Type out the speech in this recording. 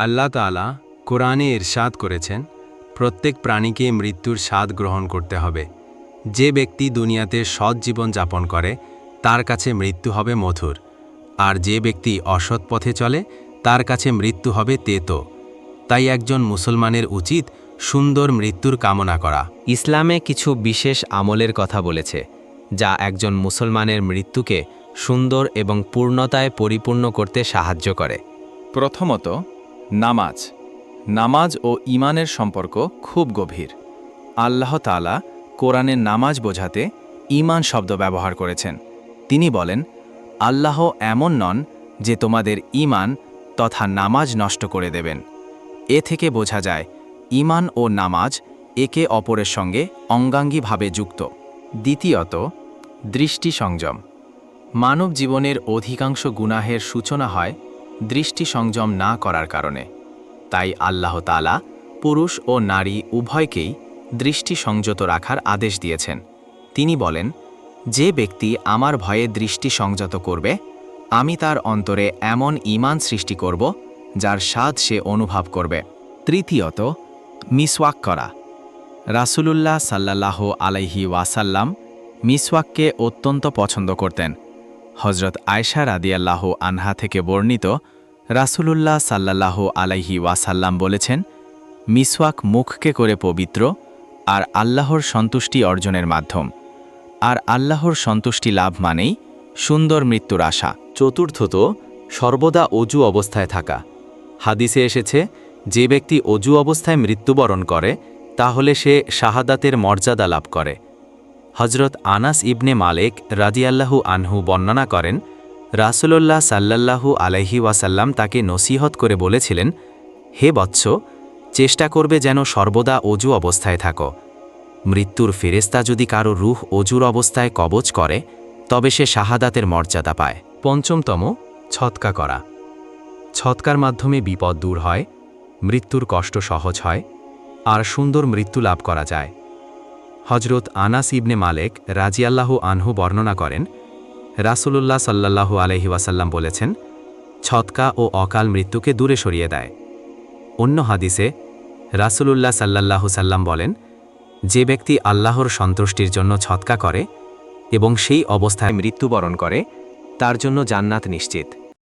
আল্লাহ তাআলা কোরআনে ইরশাদ করেছেন, প্রত্যেক প্রাণীকে মৃত্যুর স্বাদ গ্রহণ করতে হবে। যে ব্যক্তি দুনিয়াতে সৎ জীবন যাপন করে, তার কাছে মৃত্যু হবে মধুর। আর যে ব্যক্তি অসৎ পথে চলে, তার কাছে মৃত্যু হবে তেতো। তাই একজন মুসলমানের উচিত সুন্দর মৃত্যুর কামনা করা। ইসলামে কিছু বিশেষ আমলের কথা বলেছে, যা একজন মুসলমানের মৃত্যুকে সুন্দর এবং পূর্ণতায় পরিপূর্ণ করতে সাহায্য করে। প্রথমত নামাজ। নামাজ ও ইমানের সম্পর্ক খুব গভীর। আল্লাহ তাআলা কোরআনের নামাজ বোঝাতে ইমান শব্দ ব্যবহার করেছেন। তিনি বলেন, আল্লাহ এমন নন যে তোমাদের ইমান তথা নামাজ নষ্ট করে দেবেন। এ থেকে বোঝা যায় ইমান ও নামাজ একে অপরের সঙ্গে অঙ্গাঙ্গীভাবে যুক্ত। দ্বিতীয়ত দৃষ্টি সংযম মানব জীবনের অধিকাংশ গুনাহের সূচনা হয় দৃষ্টি সংযম না করার কারণে। তাই আল্লাহ তাআলা পুরুষ ও নারী উভয়কেই দৃষ্টি সংযত রাখার আদেশ দিয়েছেন। তিনি বলেন, যে ব্যক্তি আমার ভয়ে দৃষ্টি সংযত করবে, আমি তার অন্তরে এমন ঈমান সৃষ্টি করব, যার স্বাদ সে অনুভব করবে। তৃতীয়ত, মিসওয়াক করা। রাসূলুল্লাহ সাল্লাল্লাহ আলাইহি ওয়াসাল্লাম মিসওয়াককে অত্যন্ত পছন্দ করতেন। হজরত আয়সা রাদিয়াল্লাহ আনহা থেকে বর্ণিত রাসূলুল্লাহ সাল্লাল্লাহ আলাইহি ওয়াসাল্লাম বলেছেন, মিসওয়াক মুখকে করে পবিত্র আর আল্লাহর সন্তুষ্টি অর্জনের মাধ্যম। আর আল্লাহর সন্তুষ্টি লাভ মানেই সুন্দর মৃত্যুর আশা। চতুর্থত, সর্বদা অজু অবস্থায় থাকা। হাদিসে এসেছে, যে ব্যক্তি অজু অবস্থায় মৃত্যুবরণ করে, তাহলে সে শাহাদাতের মর্যাদা লাভ করে। হজরত আনাস ইবনে মালেক রাজিয়াল্লাহু আনহু বর্ণনা করেন, রাসূলুল্লাহ সাল্লাল্লাহু আলাইহি ওয়াসাল্লাম তাকে নসিহত করে বলেছিলেন, হে বৎস, চেষ্টা করবে যেন সর্বদা অজু অবস্থায় থাকো। মৃত্যুর ফেরেস্তা যদি কারও রুহ অজুর অবস্থায় কবচ করে, তবে সে শাহাদাতের মর্যাদা পায়। পঞ্চমতম, ছৎকা করা। ছৎকার মাধ্যমে বিপদ দূর হয়, মৃত্যুর কষ্ট সহজ হয়, আর সুন্দর মৃত্যু লাভ করা যায়। হজরত আনাস ইবনে মালেক রাজিয়াল্লাহু আনহু বর্ণনা করেন, রাসূলুল্লাহ সাল্লাল্লাহু আলহি ওয়াসাল্লাম বলেছেন ছৎকা ও অকাল মৃত্যুকে দূরে সরিয়ে দেয়। অন্য হাদিসে রাসূলুল্লাহ সাল্লাল্লাহু সাল্লাম বলেন, যে ব্যক্তি আল্লাহর সন্তুষ্টির জন্য ছৎকা করে এবং সেই অবস্থায় মৃত্যুবরণ করে, তার জন্য জান্নাত নিশ্চিত।